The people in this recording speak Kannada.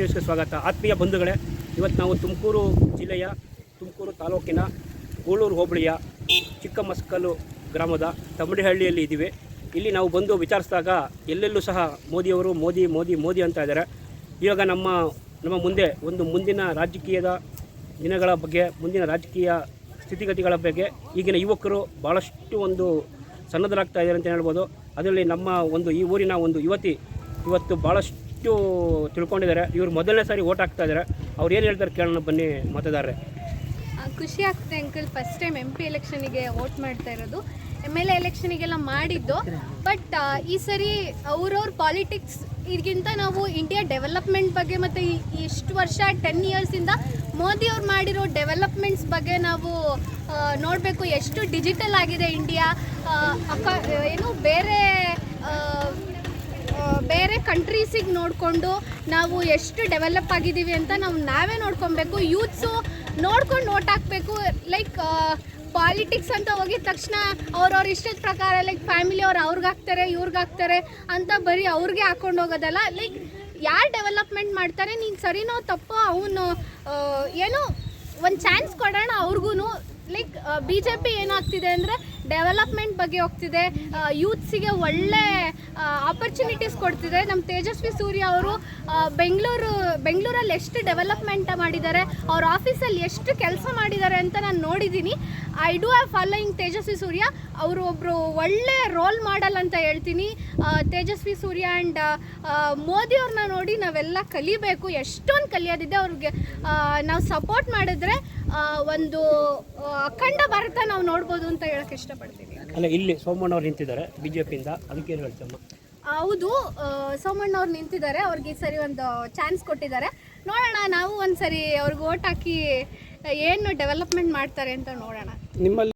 ನ್ಯೂಸ್ಗೆ ಸ್ವಾಗತ. ಆತ್ಮೀಯ ಬಂಧುಗಳೇ, ಇವತ್ತು ನಾವು ತುಮಕೂರು ಜಿಲ್ಲೆಯ ತುಮಕೂರು ತಾಲೂಕಿನ ಗೂಳೂರು ಹೋಬಳಿಯ ಚಿಕ್ಕಮಸ್ಕಲ್ಲು ಗ್ರಾಮದ ತಮಡಿಹಳ್ಳಿಯಲ್ಲಿ ಇದ್ದೀವಿ. ಇಲ್ಲಿ ನಾವು ಬಂದು ವಿಚಾರಿಸಿದಾಗ ಎಲ್ಲೆಲ್ಲೂ ಸಹ ಮೋದಿಯವರು ಮೋದಿ ಮೋದಿ ಮೋದಿ ಅಂತ ಇದ್ದಾರೆ. ಇವಾಗ ನಮ್ಮ ನಮ್ಮ ಮುಂದೆ ಒಂದು ಮುಂದಿನ ರಾಜಕೀಯದ ದಿನಗಳ ಬಗ್ಗೆ, ಮುಂದಿನ ರಾಜಕೀಯ ಸ್ಥಿತಿಗತಿಗಳ ಬಗ್ಗೆ ಈಗಿನ ಯುವಕರು ಭಾಳಷ್ಟು ಒಂದು ಸನ್ನದ್ಧರಾಗ್ತಾ ಇದ್ದಾರೆ ಅಂತ ಹೇಳ್ಬೋದು. ಅದರಲ್ಲಿ ನಮ್ಮ ಒಂದು ಈ ಊರಿನ ಒಂದು ಯುವತಿ ಇವತ್ತು ಭಾಳಷ್ಟು ತಿಳ್ಕೊಂಡಿದ್ದಾರೆ. ಇವರು ಮೊದಲನೇ ಸಾರಿ ಓಟ್ ಹಾಕ್ತಾ ಇದ್ದಾರೆ. ಅವ್ರು ಏನು ಹೇಳ್ತಾರೆ ಕೇಳೋಣ ಬನ್ನಿ ಮತದಾರರೇ. ಖುಷಿ ಆಗ್ತದೆ uncle. First time M P ಎಲೆಕ್ಷನಿಗೆ vote ಮಾಡ್ತಾ ಇರೋದು. ಎಂ ಎಲ್ ಎ ಎಲೆಕ್ಷನಿಗೆಲ್ಲ ಮಾಡಿದ್ದು. ಬಟ್ ಈ ಸರಿ ಅವ್ರವ್ರ ಪಾಲಿಟಿಕ್ಸ್ ಇದಕ್ಕಿಂತ ನಾವು ಇಂಡಿಯಾ ಡೆವಲಪ್ಮೆಂಟ್ ಬಗ್ಗೆ ಮತ್ತು ಇಷ್ಟು ವರ್ಷ ಟೆನ್ ಇಯರ್ಸಿಂದ ಮೋದಿ ಅವ್ರು ಮಾಡಿರೋ ಡೆವಲಪ್ಮೆಂಟ್ಸ್ ಬಗ್ಗೆ ನಾವು ನೋಡಬೇಕು. ಎಷ್ಟು ಡಿಜಿಟಲ್ ಆಗಿದೆ ಇಂಡಿಯಾ ಅಕ ಏನು ಬೇರೆ ಕಂಟ್ರೀಸಿಗೆ ನೋಡಿಕೊಂಡು ನಾವು ಎಷ್ಟು ಡೆವಲಪ್ ಆಗಿದ್ದೀವಿ ಅಂತ ನಾವು ನಾವೇ ನೋಡ್ಕೊಬೇಕು. ಯೂತ್ಸು ನೋಡ್ಕೊಂಡು ನೋಟ್ ಹಾಕಬೇಕು. ಲೈಕ್ ಪಾಲಿಟಿಕ್ಸ್ ಅಂತ ಹೋಗಿದ ತಕ್ಷಣ ಅವ್ರವ್ರ ಇಷ್ಟದ ಪ್ರಕಾರ ಲೈಕ್ ಫ್ಯಾಮಿಲಿ ಅವ್ರು ಅವ್ರಿಗೆ ಹಾಕ್ತಾರೆ, ಇವ್ರಿಗೆ ಹಾಕ್ತಾರೆ ಅಂತ ಬರೀ ಅವ್ರಿಗೆ ಹಾಕೊಂಡು ಹೋಗೋದಲ್ಲ. ಲೈಕ್ ಯಾರು ಡೆವಲಪ್ಮೆಂಟ್ ಮಾಡ್ತಾರೆ, ನೀನು ಸರಿನೋ ತಪ್ಪೋ ಅವನು ಏನು ಒಂದು ಚಾನ್ಸ್ ಕೊಡೋಣ ಅವ್ರಿಗೂ ಲೈಕ್ ಬಿ ಜೆ ಪಿ ಏನಾಗ್ತಿದೆ ಅಂದರೆ ಡೆವಲಪ್ಮೆಂಟ್ ಬಗ್ಗೆ ಹೋಗ್ತಿದೆ. ಯೂತ್ಸಿಗೆ ಒಳ್ಳೆ ಆಪರ್ಚುನಿಟೀಸ್ ಕೊಡ್ತಿದೆ. ನಮ್ಮ ತೇಜಸ್ವಿ ಸೂರ್ಯ ಅವರು ಬೆಂಗಳೂರು, ಬೆಂಗಳೂರಲ್ಲಿ ಎಷ್ಟು ಡೆವಲಪ್ಮೆಂಟ್ ಮಾಡಿದ್ದಾರೆ, ಅವ್ರ ಆಫೀಸಲ್ಲಿ ಎಷ್ಟು ಕೆಲಸ ಮಾಡಿದ್ದಾರೆ ಅಂತ ನಾನು ನೋಡಿದ್ದೀನಿ I do have following Tejasvi Surya. ಅವರು ಒಬ್ಬರು ಒಳ್ಳೆ ರೋಲ್ ಮಾಡಲ್ ಅಂತ ಹೇಳ್ತೀನಿ. ತೇಜಸ್ವಿ ಸೂರ್ಯ ಆ್ಯಂಡ್ ಮೋದಿ ಅವ್ರನ್ನ ನೋಡಿ ನಾವೆಲ್ಲ ಕಲಿಬೇಕು. ಎಷ್ಟೊಂದು ಕಲಿಯೋದಿದೆ ಅವ್ರಿಗೆ. ನಾವು ಸಪೋರ್ಟ್ ಮಾಡಿದ್ರೆ ಒಂದು ಅಖಂಡ ಭಾರತ ನಾವು ನೋಡ್ಬೋದು ಅಂತ ಹೇಳಕ್ಕೆ ಇಷ್ಟಪಡ್ತೀವಿ. ಅಲ್ಲ ಇಲ್ಲಿ ಸೋಮಣ್ಣ ಅವ್ರು ನಿಂತಿದ್ದಾರೆ ಬಿಜೆಪಿಯಿಂದ ಅದಕ್ಕೆ ಏನು ಹೇಳ್ತಮ್ಮ ಹೌದು ಸೋಮಣ್ಣ ಅವ್ರು ನಿಂತಿದ್ದಾರೆ ಅವ್ರಿಗೆ ಈ ಸರಿ ಒಂದು ಚಾನ್ಸ್ ಕೊಟ್ಟಿದ್ದಾರೆ. ನೋಡೋಣ ನಾವು ಒಂದ್ಸರಿ ಅವ್ರಿಗೆ ಓಟ್ ಹಾಕಿ ಏನು ಡೆವಲಪ್ಮೆಂಟ್ ಮಾಡ್ತಾರೆ ಅಂತ ನೋಡೋಣ. ನಿಮ್ಮಲ್ಲಿ